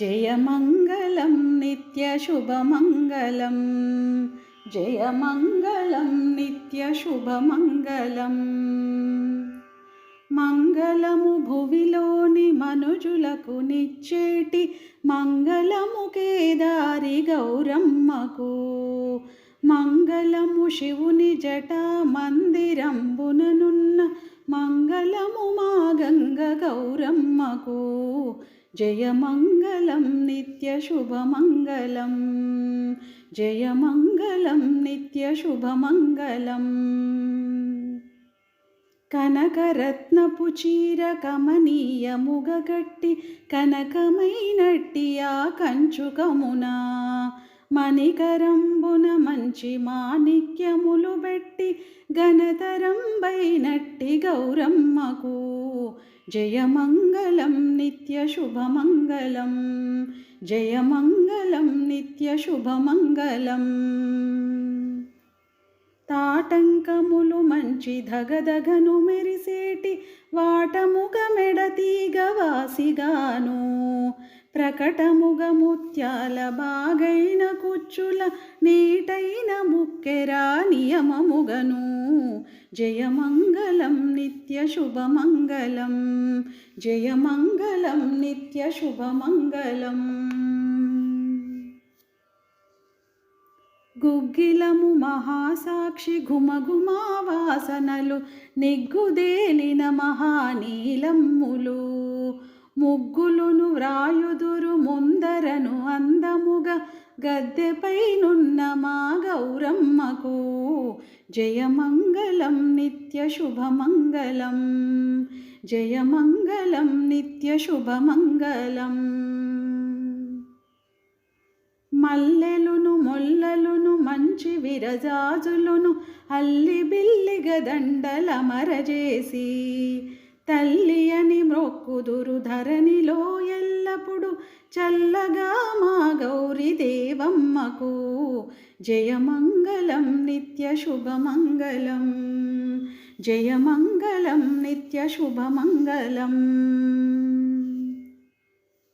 జయమంగళం నిత్యశుభమంగళం జయమంగళం నిత్యశుభమంగళం మంగళము భువిలోని మనుజులకు నిచ్చేటి మంగళము కేదారి గౌరమ్మకు. మంగళము శివుని జట మందిరంబుననున్న మంగళము మా గంగ గౌరమ్మకు. జయమంగళం నిత్యశుభమంగళం జయమంగళం నిత్యశుభమంగళం కనకరత్నపు చీర కమనీయముగ గట్టి కనకమైనట్టి ఆ కంచుకమునా మణికరంబున మంచి మాణిక్యములు పెట్టి ఘనతరంబైనట్టి గౌరమ్మకు. జయమంగళం నిత్యశుభమంగళం జయమంగళం నిత్యశుభమంగళం తాటంకములు మంచి ధగధగను మెరిసేటి వాటముగ మెడతీగ వాసిగాను. ప్రకటముగ ముత్యాల బాగైన కుచ్చుల నీటైన ముక్కెరా నియమముగను. జయమంగళం నిత్య శుభమంగళం. జయమంగళం నిత్య శుభమంగళం. గుగ్గిలము మహాసాక్షి ఘుమఘుమా వాసనలు నిగ్గుదేలిన మహానీలమ్ములు. ముగ్గులును వ్రాయుదురు ముందరను అందముగా గద్దెపైనున్న మా గౌరమ్మకు జయమంగళం నిత్యశుభమంగళం జయమంగళం నిత్యశుభమంగళం మల్లెలును మొల్లలును మంచి విరజాజులును అల్లి బిల్లిగ దండలమరజేసి తల్లి అని మ్రొక్కుదురు ధరణిలో ఎల్లప్పుడు చల్లగా మా గౌరి దేవమ్మకు. జయమంగళం నిత్య శుభమంగళం. జయమంగళం నిత్య శుభమంగళం.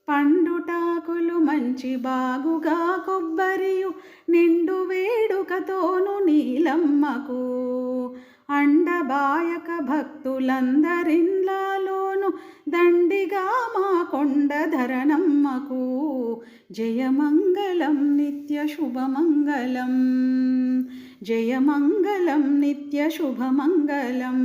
పండుటాకులు మంచి బాగుగా కొబ్బరియు నిండు వేడుకతోను నీలమ్మకు. అండబాయక భక్తులందరిన్లాలోను దండిగా మా కొండ ధరణమ్మకు జయమంగళం నిత్య శుభమంగళం. జయమంగళం నిత్య శుభమంగళం.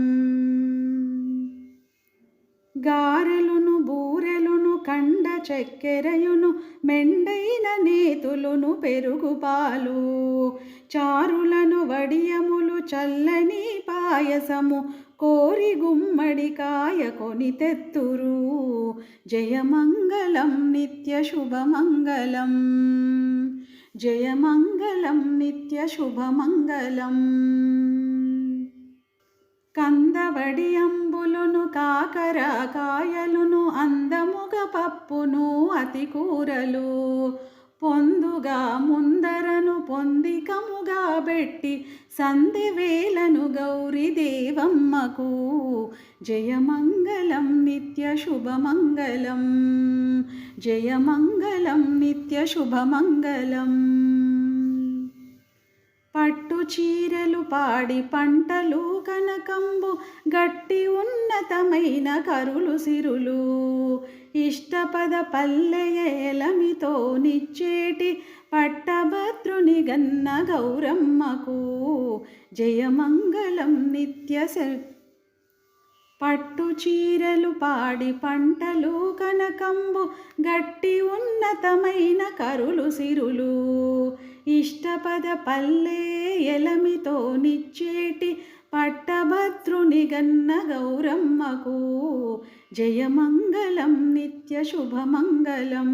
గారెలును బూరెలును కండ చక్కెరయును మెండైన నేతులును పెరుగుపాలు. చారులను వడియములు చల్లని పాయసము కోరి గుమ్మడికాయ కొని తెత్తురు. జయమంగళం నిత్య శుభమంగళం. జయమంగళం నిత్య శుభమంగళం. కందవడి అంబులును కాకర కాయలును అందముగ పప్పును అతి కూరలు. పొందుగా పొందికముగా పెట్టి సంధి వేలను గౌరి జయమంగళం నిత్య శుభమంగళం. జయమంగళం నిత్య శుభమంగళం. పట్టు చీరలు పాడి పంటలు కనకంబు గట్టి ఉన్నతమైన కరులు సిరులు. ఇష్టపద పల్లెయలమితో నిచ్చేటి పట్టభద్రుని గన్న గౌరమ్మకు. జయమంగళం నిత్య పట్టు చీరలు పాడి పంటలు కనకంబు గట్టి ఉన్నతమైన కరులు సిరులు. ఇష్టపద పల్లే ఎలమితో నిచ్చేటి పట్టభద్రుని గన్న గౌరమ్మకు. జయమంగళం నిత్య శుభమంగళం.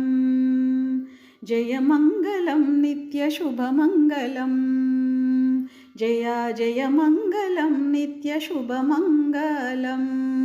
జయమంగళం నిత్య శుభమంగళం. జయ జయమంగళం నిత్య శుభమంగళం.